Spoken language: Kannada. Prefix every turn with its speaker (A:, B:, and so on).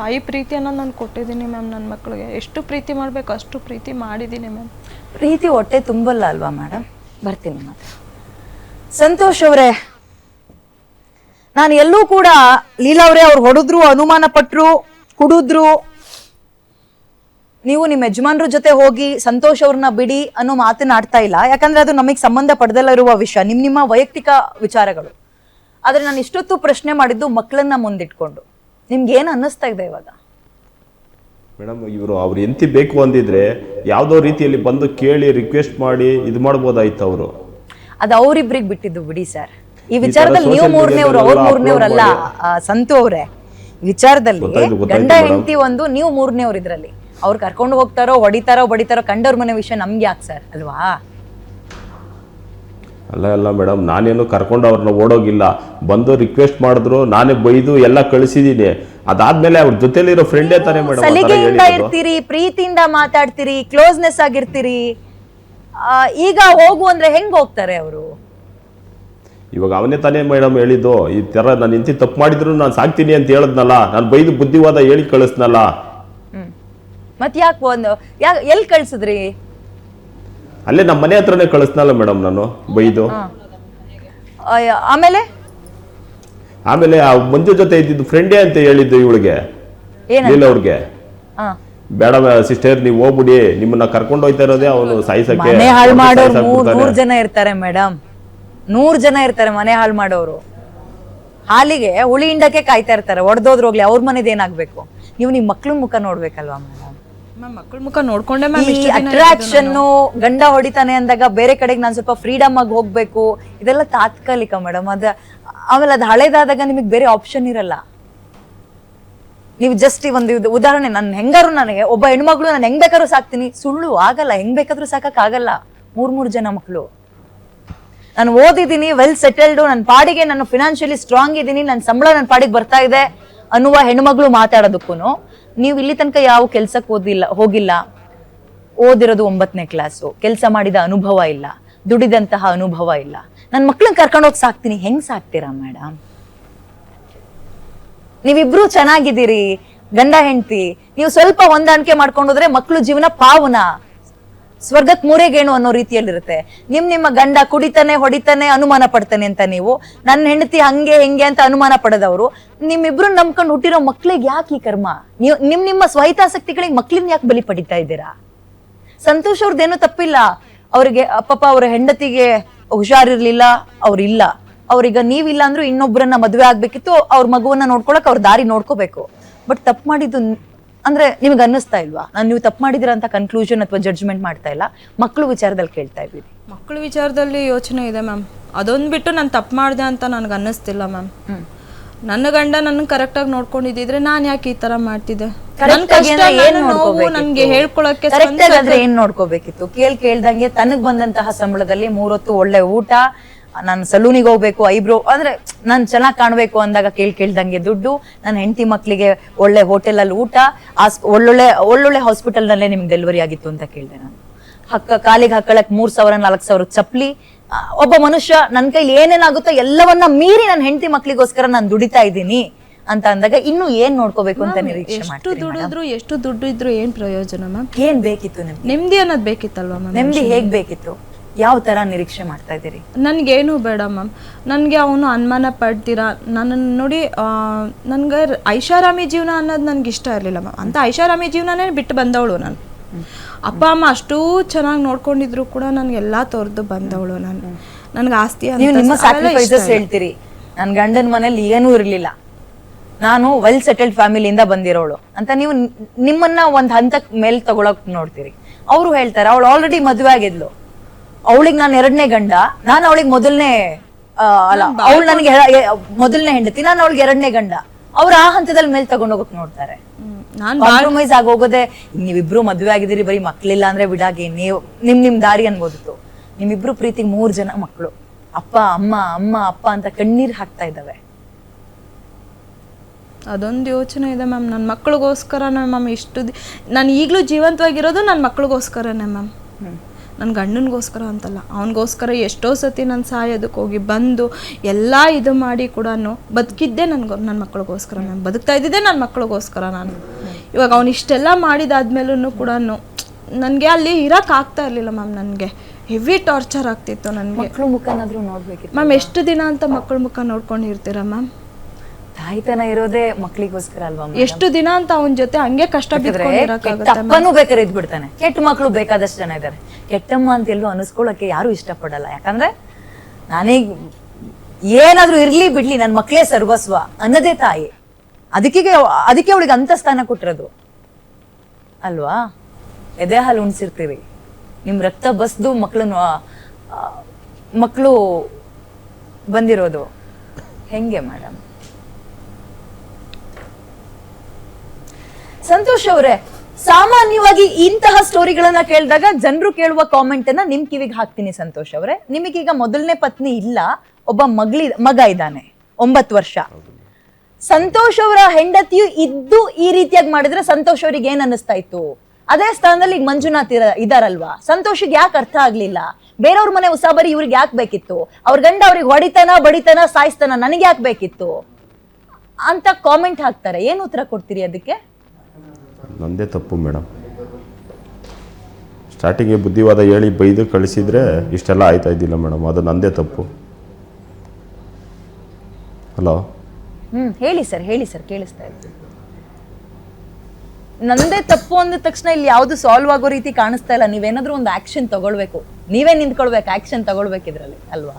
A: ತಾಯಿ ಪ್ರೀತಿ ಅನ್ನೋದು ನಾನು ಕೊಟ್ಟಿದ್ದೀನಿ ಮ್ಯಾಮ್ ನನ್ನ ಮಕ್ಕಳಿಗೆ ಎಷ್ಟು ಪ್ರೀತಿ ಮಾಡಬೇಕು ಅಷ್ಟು ಪ್ರೀತಿ ಮಾಡಿದ್ದೀನಿ ಮ್ಯಾಮ್.
B: ಪ್ರೀತಿ ಹೊಟ್ಟೆ ತುಂಬಲ್ಲ ಅಲ್ವಾ ಮೇಡಮ್ ಬರ್ತೀನಿ ಮತ್ತೆ. ಸಂತೋಷ್ ಅವರೇ, ನಾನು ಎಲ್ಲೂ ಕೂಡ ಲೀಲಾ ಅವರೇ ಅವ್ರು ಹೊಡೆದ್ರು, ಅನುಮಾನ ಪಟ್ರು, ಕುಡಿದ್ರು. ನೀವು ನಿಮ್ಮ ಯಜಮಾನ್ರ ಜೊತೆ ಹೋಗಿ ಸಂತೋಷ್ ಅವ್ರನ್ನ ಬಿಡಿ ಅನ್ನೋ ಮಾತನ್ನ ಆಡ್ತಾ ಇಲ್ಲ. ಯಾಕಂದ್ರೆ ಅದು ನಮಗೆ ಸಂಬಂಧ ಪಡೆದಲ್ಲ ಇರುವ ವಿಷಯ, ನಿಮ್ ನಿಮ್ಮ ವೈಯಕ್ತಿಕ ವಿಚಾರಗಳು. ಆದ್ರೆ ನಾನು ಇಷ್ಟೊತ್ತು ಪ್ರಶ್ನೆ ಮಾಡಿದ್ದು ಮಕ್ಕಳನ್ನ ಮುಂದಿಟ್ಕೊಂಡು. ನಿಮ್ಗೆ ಏನು ಅನ್ನಿಸ್ತಾ ಇದೆ ಇವಾಗ?
C: ಮೇಡಮ್ ಇವರು ಅವ್ರು ಎಂತಿ ಬೇಕು ಅಂದಿದ್ರೆ ಯಾವುದೋ ರೀತಿಯಲ್ಲಿ ಬಂದು ಕೇಳಿ ರಿಕ್ವೆಸ್ಟ್ ಮಾಡಿ ಇದು ಮಾಡ್ಬೋದಾಯ್ತು ಅವರು.
B: ಅದು ಅವರಿಬ್ರಿಗೆ ಬಿಟ್ಟಿದ್ದು ಬಿಡಿ ಸರ್. ಈ ವಿಚಾರದಲ್ಲಿ ನೀವು
C: social
B: ಮೂರನೇವ್ರು ಅವ್ರ ಮೂರನೇವ್ರಲ್ಲ ಸಂತು ಅವರೇ ವಿಚಾರದಲ್ಲಿ
C: ಗೊತ್ತಾಯ್ತು, ಗೊತ್ತಾಯ್ತು
B: ಗಂಡ
C: madam.
B: ಹೆಂಡತಿ ಒಂದು ನೀವು ಮೂರನೇವ್ರು ಇದ್ರಲ್ಲಿ ಅವ್ರು ಕರ್ಕೊಂಡು ಹೋಗ್ತಾರೋ ಹೊಡಿತಾರೋ ಬಡಿತಾರೋ ಕಂಡವ್ರ ಮನೆ ವಿಷಯ ನಮ್ಗೆ ಯಾಕೆ ಸರ್ ಅಲ್ವಾ?
C: ಅಲ್ಲ ಅಲ್ಲ ಮೇಡಮ್ ನಾನೇನು ಕರ್ಕೊಂಡು ಅವ್ರನ್ನ ಓಡೋಗಿಲ್ಲ. ಬಂದು ರಿಕ್ವೆಸ್ಟ್ ಮಾಡಿದ್ರು ನಾನೇ ಬೈದು ಎಲ್ಲ ಕಳಿಸಿದ್ದೀನಿ ಅದಾದ್ಮೇಲೆ ಅವ್ರ ಜೊತೆಲಿರೋ ಫ್ರೆಂಡೇ ತಾನೇ ಮೇಡಮ್
B: ಸಲಿಗೆಯಿಂದ ಇರ್ತೀರಿ ಪ್ರೀತಿಯಿಂದ ಮಾತಾಡ್ತೀರಿ ಕ್ಲೋಸ್ನೆಸ್ ಆಗಿರ್ತೀರಿ ಆ, ಈಗ ಹೋಗು ಅಂದ್ರೆ ಹೆಂಗ್ ಹೋಗ್ತಾರೆ ಅವರು?
C: ಇವಾಗ ಅವನೇ ತಾನೇ ಮೇಡಮ್ ಹೇಳಿದ್ದು ಈ ಥರ ನಾನು ಇಂತಿ ತಪ್ಪು ಮಾಡಿದ್ರು ನಾನು ಸಾಕ್ತೀನಿ ಅಂತ ಹೇಳಿದ್ನಲ್ಲ ನಾನು ಬೈದು ಬುದ್ಧಿವಾದ ಹೇಳಿ ಕಳಿಸ್ನಲ್ಲ.
B: ಮತ್ತೆ ಮತ್ ಯಾಕೆ ಒಂದು ಯಾ ಎಲ್ಲಿ ಕಳ್ಸಿದ್ರಿ?
C: ಅಲ್ಲೇ ನಮ್ಮ ಮನೆ ಹತ್ರನೇ ಕಳಿಸ್ನಲ್ಲ ಮೇಡಮ್ ನಾನು ಬೈದು.
B: ಅಯ್ಯ, ಆಮೇಲೆ?
C: ಆಮೇಲೆ ಆ ಮಂಜು ಜೊತೆ ಇದ್ದಿದ್ದು ಫ್ರೆಂಡೇ ಅಂತ ಹೇಳಿದ್ದು ಇವಳಿಗೆ
B: ಏನಿಲ್ಲ
C: ಲೀಲ ಅವ್ರಿಗೆ
B: ಹಾ.
C: ಬೇಡ ಸಿಸ್ಟರ್ ನೀವು ಹೋಗ್ಬಿಡಿ ನಿಮ್ಮನ್ನ ಕರ್ಕೊಂಡು ಹೋಯ್ತಾ ಇರೋದೇ ಅವನು ಸಾಯಿಸಕ್ಕೆ
B: ಮನೆ ಹಾಳು ಮಾಡೋರು
C: ಸಾಯ್ಸಾಕ್
B: ನೂರ್ ನೂರ್ ಜನ ಇರ್ತಾರೆ ಮೇಡಮ್. ನೂರ್ ಜನ ಇರ್ತಾರೆ ಮನೆ ಹಾಳು ಮಾಡೋರು. ಹಾಲಿಗೆ ಹುಳಿ ಹಿಂಡಕ್ಕೆ ಕಾಯ್ತಾ ಇರ್ತಾರೆ ಒಡೆದೋದ್ರು ಹೋಗ್ಲಿ ಅವ್ರ ಮನೇದ್ ಏನಾಗ್ಬೇಕು? ನೀವು ನಿಮ್ ಮಕ್ಳ ಮುಖ ನೋಡ್ಬೇಕಲ್ವಾ ಮೇಡಮ್?
A: ಮ್ಯಾಮ್ ಮಕ್ಕಳ ಮುಖ ನೋಡ್ಕೊಂಡೆ ಮ್ಯಾಮ್
B: ಈ ಅಟ್ರಾಕ್ಷನ್ ಗಂಡ ಹೊಡಿತಾನೆ ಅಂದಾಗ ಬೇರೆ ಕಡೆಗೆ ನಾನು ಸ್ವಲ್ಪ ಫ್ರೀಡಮ್ ಆಗಿ ಹೋಗ್ಬೇಕು. ಇದೆಲ್ಲ ತಾತ್ಕಾಲಿಕ ಮೇಡಮ್ ಅದ ಆಮೇಲೆ ಅದು ಹಳೇದಾದಾಗ ನಿಮಗೆ ಬೇರೆ ಆಪ್ಷನ್ ಇರಲ್ಲ. ನೀವು ಜಸ್ಟ್ ಈ ಒಂದು ಉದಾಹರಣೆ ನಾನು ಹೆಂಗಾರು ನನಗೆ ಒಬ್ಬ ಹೆಣ್ಮಗಳು ನಾನು ಹೆಂಗ್ ಬೇಕಾದ್ರು ಸಾಕ್ತೀನಿ. ಸುಳ್ಳು ಆಗಲ್ಲ ಹೆಂಗ್ ಬೇಕಾದ್ರೂ ಸಾಕಕ್ ಆಗಲ್ಲ. ಮೂರ್ ಮೂರ್ ಜನ ಮಕ್ಕಳು ನಾನು ಓದಿದೀನಿ ವೆಲ್ ಸೆಟಲ್ಡ್ ನನ್ನ ಪಾಡಿಗೆ ನಾನು ಫಿನಾನ್ಷಿಯಲಿ ಸ್ಟ್ರಾಂಗ್ ಇದ್ದೀನಿ ನನ್ನ ಸಂಬಳ ನನ್ನ ಪಾಡಿಗೆ ಬರ್ತಾ ಇದೆ ಅನ್ನುವ ಹೆಣ್ಮಗಳು ಮಾತಾಡೋದಕ್ಕೂ ನೀವು ಇಲ್ಲಿ ತನಕ ಯಾವ ಕೆಲ್ಸಕ್ಕೆ ಓದಿಲ್ಲ, ಹೋಗಿಲ್ಲ, ಓದಿರೋದು ಒಂಬತ್ತನೇ ಕ್ಲಾಸು ಕೆಲಸ ಮಾಡಿದ ಅನುಭವ ಇಲ್ಲ, ದುಡಿದಂತಹ ಅನುಭವ ಇಲ್ಲ. ನನ್ನ ಮಕ್ಳನ್ನ ಕರ್ಕೊಂಡೋಗಿ ಸಾಕ್ತೀನಿ, ಹೆಂಗ್ ಸಾಕ್ತೀರಾ ಮೇಡಮ್ ನೀವಿಬ್ರು ಚೆನ್ನಾಗಿದ್ದೀರಿ, ಗಂಡ ಹೆಂಡತಿ, ನೀವು ಸ್ವಲ್ಪ ಹೊಂದಾಣಿಕೆ ಮಾಡ್ಕೊಂಡು ಮಕ್ಕಳು ಜೀವನ ಪಾವನ. ಸ್ವರ್ಗಕ್ ಮೂರೇಗೇಣು ಅನ್ನೋ ರೀತಿಯಲ್ಲಿರುತ್ತೆ. ನಿಮ್ ನಿಮ್ಮ ಗಂಡ ಕುಡಿತಾನೆ, ಹೊಡಿತಾನೆ, ಅನುಮಾನ ಪಡ್ತಾನೆ ಅಂತ ನೀವು. ನನ್ನ ಹೆಂಡತಿ ಹಂಗೆ, ಹೆಂಗೆ ಅಂತ ಅನುಮಾನ ಪಡೆದವರು. ನಿಮ್ಮಿಬ್ರು ನಂಬ್ಕೊಂಡು ಹುಟ್ಟಿರೋ ಮಕ್ಳಿಗೆ ಯಾಕೆ ಈ ಕರ್ಮ? ನೀವು, ನಿಮ್ ನಿಮ್ಮ ಸ್ವಹಿತಾಸಕ್ತಿಗಳಿಗೆ ಮಕ್ಳನ್ನ ಯಾಕೆ ಬಲಿ ಪಡಿತಾ ಇದ್ದೀರಾ? ಸಂತೋಷ್ ಅವ್ರದ್ದೇನು ತಪ್ಪಿಲ್ಲ. ಅವರಿಗೆ, ಪಾಪ ಅವ್ರ ಹೆಂಡತಿಗೆ ಹುಷಾರಿರ್ಲಿಲ್ಲ ಅವ್ರಿಲ್ಲ ಅವ್ರೀಗ ನೀವಿಲ್ಲ ಅಂದ್ರೂ ಇನ್ನೊಬ್ಬರನ್ನ ಮದುವೆ ಆಗ್ಬೇಕಿತ್ತು, ಅವ್ರ ಮಗುವನ್ನ ನೋಡ್ಕೊಳಕ್ ಅವ್ರ ದಾರಿ ನೋಡ್ಕೋಬೇಕು. ಬಟ್ ತಪ್ಪು ಮಾಡಿದ್ದು ಅಂದ್ರೆ ನಿಮ್ಗೆ ಅನ್ನಿಸ್ತಾ ಇಲ್ವಾ? ನಾನು ನೀವು ತಪ್ಪು ಮಾಡಿದಿರ ಅಂತ ಕನ್ಕ್ಲೂಷನ್ ಅಥವಾ ಜಡ್ಜ್ಮೆಂಟ್ ಮಾಡ್ತಾ ಇಲ್ಲ. ಮಕ್ಕಳು ವಿಚಾರದಲ್ಲಿ ಕೇಳ್ತಾ ಇದ್ದೀವಿ
A: ಮಕ್ಕಳ ವಿಚಾರದಲ್ಲಿ ಯೋಚನೆ ಇದೆ ಮ್ಯಾಮ್. ಅದೊಂದು ಬಿಟ್ಟು ನಾನು ತಪ್ಪು ಮಾಡಿದೆ ಅಂತ ನನಗೆ ಅನ್ನಿಸ್ತಿಲ್ಲ ಮ್ಯಾಮ್. ನನ್ನ ಗಂಡ ನನ್ನ ಕರೆಕ್ಟಾಗಿ ನೋಡ್ಕೊಂಡಿದ್ರೆ ನಾನು ಯಾಕೆ ಈ ತರ ಮಾಡ್ತಿದ್ದೆ? ನನ್ನ ಕಷ್ಟ ನನ್ನ ನೋವು ನನಗೆ ಹೇಳ್ಕೊಳಕ್ಕೆ
B: ಕರೆಕ್ಟ್ ಆದ್ರೆ ಏನ್ ನೋಡ್ಕೋಬೇಕಿತ್ತು? ಕೇಳ್ ಕೇಳ್ದಂಗೆ ತನಗ್ ಬಂದಂತಹ ಸಂಬಳದಲ್ಲಿ ಮೂರೊತ್ತು ಒಳ್ಳೆ ಊಟ ನಾನು ಸಲೂನಿಗೆ ಹೋಗ್ಬೇಕು ಐಬ್ರೋ ಅಂದ್ರೆ ನಾನು ಚೆನ್ನಾಗಿ ಕಾಣ್ಬೇಕು ಅಂದಾಗ ಕೇಳಿ ಕೇಳ್ದಂಗೆ ದುಡ್ಡು ನನ್ನ ಹೆಂಡತಿ ಮಕ್ಕಳಿಗೆ ಒಳ್ಳೆ ಹೋಟೆಲ್ ಅಲ್ಲಿ ಊಟ ಆಸ್- ಒಳ್ಳೊಳ್ಳೆ ಒಳ್ಳೊಳ್ಳೆ ಹಾಸ್ಪಿಟಲ್ ನಲ್ಲೇ ನಿಮ್ಗೆ ಡೆಲಿವರಿ ಆಗಿತ್ತು ಅಂತ ಕೇಳಿದೆ ನಾನು. ಹಕ್ಕ ಕಾಲಿಗೆ ಹಾಕೊಳಕ್ ಮೂರ್ ಸಾವಿರ ನಾಲ್ಕು ಸಾವಿರ ಚಪ್ಲಿ ಒಬ್ಬ ಮನುಷ್ಯ ನನ್ನ ಕೈಲಿ ಏನೇನಾಗುತ್ತೋ ಎಲ್ಲವನ್ನ ಮೀರಿ ನನ್ನ ಹೆಂಡತಿ ಮಕ್ಳಿಗೋಸ್ಕರ ನಾನು ದುಡಿತಾ ಇದ್ದೀನಿ ಅಂತ ಅಂದಾಗ ಇನ್ನು ಏನ್ ನೋಡ್ಕೋಬೇಕು ಅಂತ ನಿರೀಕ್ಷೆ
A: ಎಷ್ಟು ದುಡಿದ್ರು ಎಷ್ಟು ದುಡ್ಡು ಇದ್ರು ಏನ್ ಪ್ರಯೋಜನ ಮ್ಯಾಮ್
B: ಏನ್ ಬೇಕಿತ್ತು ನಿಮ್ಗೆ?
A: ನೆಮ್ಮದಿ ಅನ್ನೋದು ಬೇಕಿತ್ತಲ್ವಾ ಮ್ಯಾಮ್
B: ನೆಮ್ಮದಿ ಹೇಗ್ ಬೇಕಿತ್ತು? ಯಾವ ತರ ನಿರೀಕ್ಷೆ ಮಾಡ್ತಾ ಇದ್ದೀರಿ?
A: ನನಗೇನು ಬೇಡ ಮ್ಯಾಮ್. ನನಗೆ ಅವನು ಅನುಮಾನ ಪಡ್ತೀರಾ? ನನ್ನ ನೋಡಿ ನನಗೆ ಐಷಾರಾಮಿ ಜೀವನ ಅನ್ನೋದು ನನಗೆ ಇಷ್ಟ ಇರಲಿಲ್ಲ ಮ್ಯಾಮ್. ಅಂತ ಐಷಾರಾಮಿ ಜೀವನನೇ ಬಿಟ್ಟು ಬಂದವಳು ನಾನು. ಅಪ್ಪ ಅಮ್ಮ ಅಷ್ಟೂ ಚೆನ್ನಾಗಿ ನೋಡ್ಕೊಂಡಿದ್ರು ಕೂಡ ನನಗೆಲ್ಲ ತೋರ್ದು ಬಂದವಳು ನಾನು. ನನಗೆ ಆಸ್ತಿ.
B: ಹೇಳ್ತೀರಿ. ನನ್ ಗಂಡನ ಮನೇಲಿ ಏನೂ ಇರಲಿಲ್ಲ. ನಾನು ವೆಲ್ ಸೆಟಲ್ಡ್ ಫ್ಯಾಮಿಲಿಯಿಂದ ಬಂದಿರೋಳು. ಅಂತ ನೀವು ನಿಮ್ಮನ್ನ ಒಂದ್ ಹಂತಕ್ ಮೇಲ್ ತಗೊಳಕ್ ನೋಡ್ತೀರಿ. ಅವರು ಹೇಳ್ತಾರೆ ಅವಳು ಆಲ್ರೆಡಿ ಮದುವೆ ಆಗಿದ್ಲು. ಅವಳಿಗೆ ನಾನು ಎರಡನೇ ಗಂಡ. ನಾನು ಅವಳಿಗೆ ಮೊದಲನೇ ಅಲ್ಲ ಅವಳು ನನಗೆ ಮೊದಲನೇ ಹೆಂಡತಿ. ನಾನು ಅವಳಿಗೆ ಎರಡನೇ ಗಂಡ. ಅವ್ರು ಆ ಹಂತದಲ್ಲಿ ಮೇಲೆ ತಗೊಂಡೋಗಕ್ ನೋಡ್ತಾರೆ. ಕಾಂಪ್ರಮೈಸ್ ಆಗಿ ಹೋಗೋದೆ ನೀವಿಬ್ರು ಮದ್ವೆ ಆಗಿದ್ದೀರಿ ಬರೀ ಮಕ್ಳಿಲ್ಲ ಅಂದ್ರೆ ಬಿಡಾಗಿ ನೀವು ನಿಮ್ ನಿಮ್ ದಾರಿ ಅನ್ಬೋದಿತ್ತು. ನಿಮ್ಮಿಬ್ರು ಪ್ರೀತಿ ಮೂರ್ ಜನ ಮಕ್ಕಳು ಅಪ್ಪ ಅಮ್ಮ ಅಮ್ಮ ಅಪ್ಪ ಅಂತ ಕಣ್ಣೀರ್ ಹಾಕ್ತಾ ಇದ್ದಾವೆ.
A: ಅದೊಂದು ಯೋಚನೆ ಇದೆ ಮ್ಯಾಮ್. ನನ್ನ ಮಕ್ಳಿಗೋಸ್ಕರನೇ ಮ್ಯಾಮ್ ಇಷ್ಟು ನಾನು ಈಗಲೂ ಜೀವಂತವಾಗಿರೋದು ನನ್ನ ಮಕ್ಳಿಗೋಸ್ಕರನೇ ಮ್ಯಾಮ್. ನನ್ನ ಗಂಡನಿಗೋಸ್ಕರ ಅಂತಲ್ಲ ಅವನಿಗೋಸ್ಕರ ಎಷ್ಟೋ ಸತಿ ನಾನು ಸಾಯೋದಕ್ಕೆ ಹೋಗಿ ಬಂದು ಎಲ್ಲ ಇದು ಮಾಡಿ ಕೂಡ ಬದುಕಿದ್ದೆ ನನಗೆ ನನ್ನ ಮಕ್ಕಳಿಗೋಸ್ಕರ ನಾನು. ಬದುಕ್ತಾ ಇದ್ದಿದ್ದೆ ನನ್ನ ಮಕ್ಕಳಿಗೋಸ್ಕರ ನಾನು. ಇವಾಗ ಅವ್ನು ಇಷ್ಟೆಲ್ಲ ಮಾಡಿದಾದ್ಮೇಲೂ ಕೂಡ ನನಗೆ ಅಲ್ಲಿ ಇರೋಕ್ಕಾಗ್ತಾ ಆಗ್ತಾ ಇರಲಿಲ್ಲ ಮ್ಯಾಮ್ ನನಗೆ. ಹೆವಿ ಟಾರ್ಚರ್ ಆಗ್ತಿತ್ತು ನನಗೆ.
B: ಮಕ್ಕಳು ಮುಖನಾದರೂ ನೋಡಬೇಕು
A: ಮ್ಯಾಮ್ ಎಷ್ಟು ದಿನ ಅಂತ ಮಕ್ಕಳ ಮುಖ ನೋಡ್ಕೊಂಡಿರ್ತೀರಾ ಮ್ಯಾಮ್?
B: ತಾಯ್ತನ ಇರೋದೇ ಮಕ್ಳಿಗೋಸ್ಕರ ಅಲ್ವಾ
A: ಎಷ್ಟು ದಿನ ಅಂತ ಅವನ ಜೊತೆ ಹಂಗೆ ಕಷ್ಟ
B: ಬಿದ್ರೆ ತಪ್ಪನು
A: ಬೇಕಾದ್ರೆ
B: ಇದ್ ಬೇಕಾದ್ರೆ ಕೆಟ್ಟ ಮಕ್ಳು ಬೇಕಾದಷ್ಟು ಜನ ಇದ್ದಾರೆ ಕೆಟ್ಟಮ್ಮ ಅಂತ ಎಲ್ಲೂ ಅನಿಸ್ಕೊಳಕ್ಕೆ ಯಾರು ಇಷ್ಟಪಡಲ್ಲ. ಯಾಕಂದ್ರೆ ನಾನೀಗ ಏನಾದ್ರೂ ಇರ್ಲಿ ಬಿಡ್ಲಿ ನನ್ನ ಮಕ್ಳೇ ಸರ್ವಸ್ವ ಅನ್ನದೇ ತಾಯಿ. ಅದಕ್ಕೆ ಅದಕ್ಕೆ ಅವಳಿಗೆ ಅಂತ ಸ್ಥಾನ ಕೊಟ್ಟಿರೋದು. ಅಲ್ವಾ? ಎದೆ ಹಾಲು ಉಣ್ಸಿರ್ತೀರಿ. ನಿಮ್ ರಕ್ತ ಬಸ್ದು ಮಕ್ಳನ್ನು ಮಕ್ಕಳು ಬಂದಿರೋದು. ಹೆಂಗೆ ಮೇಡಮ್ ಸಂತೋಷ್ ಅವರೇ, ಸಾಮಾನ್ಯವಾಗಿ ಇಂತಹ ಸ್ಟೋರಿಗಳನ್ನ ಕೇಳಿದಾಗ ಜನರು ಕೇಳುವ ಕಾಮೆಂಟ್ ಅನ್ನ ನಿಮ್ ಕಿವಿಗೆ ಹಾಕ್ತೀನಿ ಸಂತೋಷ್ ಅವರೇ. ನಿಮಗೀಗ ಮೊದಲನೇ ಪತ್ನಿ ಇಲ್ಲ, ಒಬ್ಬ ಮಗ್ಲಿ, ಮಗ ಇದ್ದಾನೆ, ಒಂಬತ್ತು ವರ್ಷ. ಸಂತೋಷ್ ಅವರ ಹೆಂಡತಿಯು ಇದ್ದು ಈ ರೀತಿಯಾಗಿ ಮಾಡಿದ್ರೆ ಸಂತೋಷ್ ಅವ್ರಿಗೆ ಏನ್ ಅನ್ನಿಸ್ತಾ ಇತ್ತು? ಅದೇ ಸ್ಥಾನದಲ್ಲಿ ಈಗ ಮಂಜುನಾಥ್ ಇರ- ಇದಾರಲ್ವಾ? ಸಂತೋಷಿಗೆ ಯಾಕೆ ಅರ್ಥ ಆಗ್ಲಿಲ್ಲ? ಬೇರೆಯವ್ರ ಮನೆ ಉಸಾಬರಿ ಇವ್ರಿಗೆ ಯಾಕೆ ಬೇಕಿತ್ತು? ಅವ್ರ ಗಂಡ ಅವ್ರಿಗೆ ಹೊಡಿತನ, ಬಡಿತನ, ಸಾಯಿಸ್ತಾನ ನನಗೆ ಯಾಕೆ ಬೇಕಿತ್ತು? ಅಂತ ಕಾಮೆಂಟ್ ಹಾಕ್ತಾರೆ. ಏನು ಉತ್ತರ ಕೊಡ್ತೀರಿ ಅದಕ್ಕೆ?
C: ನಂದೇ ತಪ್ಪು ಮೇಡಮ್ ಸ್ಟಾರ್ಟಿಂಗ್ಗೆ ಬುದ್ಧಿವಾದ ಹೇಳಿ ಬೈದು ಕಳಿಸಿದ್ರೆ ಇಷ್ಟೆಲ್ಲ ಆಯ್ತಾ ಇದ್ದಿಲ್ಲ ಮೇಡಮ್ ಅದು ನಂದೇ ತಪ್ಪು. ಹಲೋ?
B: ಹ್ಮ್, ಹೇಳಿ ಸರ್ ಹೇಳಿ ಸರ್, ಕೇಳಿಸ್ತಾ ಇದ್ದೀನಿ ನಂದೇ ತಪ್ಪು ಅಂದ ತಕ್ಷಣ ಇಲ್ಲಿ ಯಾವುದು ಸಾಲ್ವ್ ಆಗೋ ರೀತಿ ಕಾಣಿಸ್ತಾ ಇಲ್ಲ. ನೀವೇನಾದ್ರೂ ಒಂದು ಆಕ್ಷನ್ ತಗೊಳ್ಬೇಕು. ನೀವೇ ನಿಂತ್ಕೊಳ್ಬೇಕು ಆಕ್ಷನ್ ತಗೊಳ್ಬೇಕಿದ್ರಲ್ಲಿ ಅಲ್ವಾ?